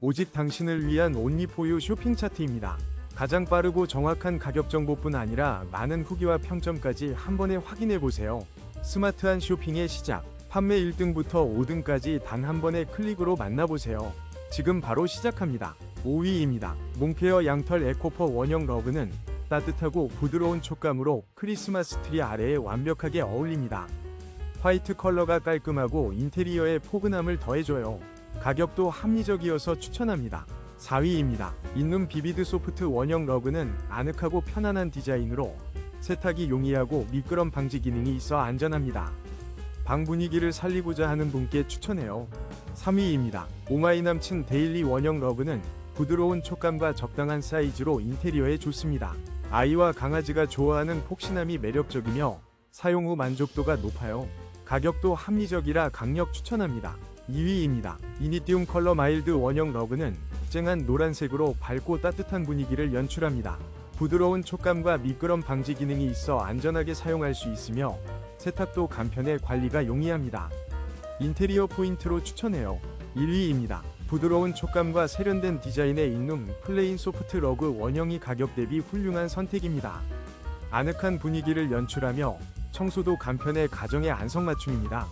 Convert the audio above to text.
오직 당신을 위한 온리포유 쇼핑 차트입니다. 가장 빠르고 정확한 가격 정보뿐 아니라 많은 후기와 평점까지 한 번에 확인해 보세요. 스마트한 쇼핑의 시작. 판매 1등부터 5등까지 단 한 번의 클릭으로 만나보세요. 지금 바로 시작합니다. 5위입니다. 몽페어 양털 에코퍼 원형 러그는 따뜻하고 부드러운 촉감으로 크리스마스 트리 아래에 완벽하게 어울립니다. 화이트 컬러가 깔끔하고 인테리어에 포근함을 더해줘요. 가격도 합리적이어서 추천합니다. 4위입니다. 인룸 비비드 소프트 원형 러그는 아늑하고 편안한 디자인으로 세탁이 용이하고 미끄럼 방지 기능이 있어 안전합니다. 방 분위기를 살리고자 하는 분께 추천해요. 3위입니다. 오마이 남친 데일리 원형 러그는 부드러운 촉감과 적당한 사이즈로 인테리어에 좋습니다. 아이와 강아지가 좋아하는 폭신함이 매력적이며 사용 후 만족도가 높아요. 가격도 합리적이라 강력 추천합니다. 2위입니다. 이니티움 컬러 마일드 원형 러그는 쨍한 노란색으로 밝고 따뜻한 분위기를 연출합니다. 부드러운 촉감과 미끄럼 방지 기능이 있어 안전하게 사용할 수 있으며 세탁도 간편해 관리가 용이합니다. 인테리어 포인트로 추천해요. 1위입니다. 부드러운 촉감과 세련된 디자인의 인룸 플레인 소프트 러그 원형이 가격 대비 훌륭한 선택입니다. 아늑한 분위기를 연출하며 청소도 간편해 가정의 안성맞춤입니다.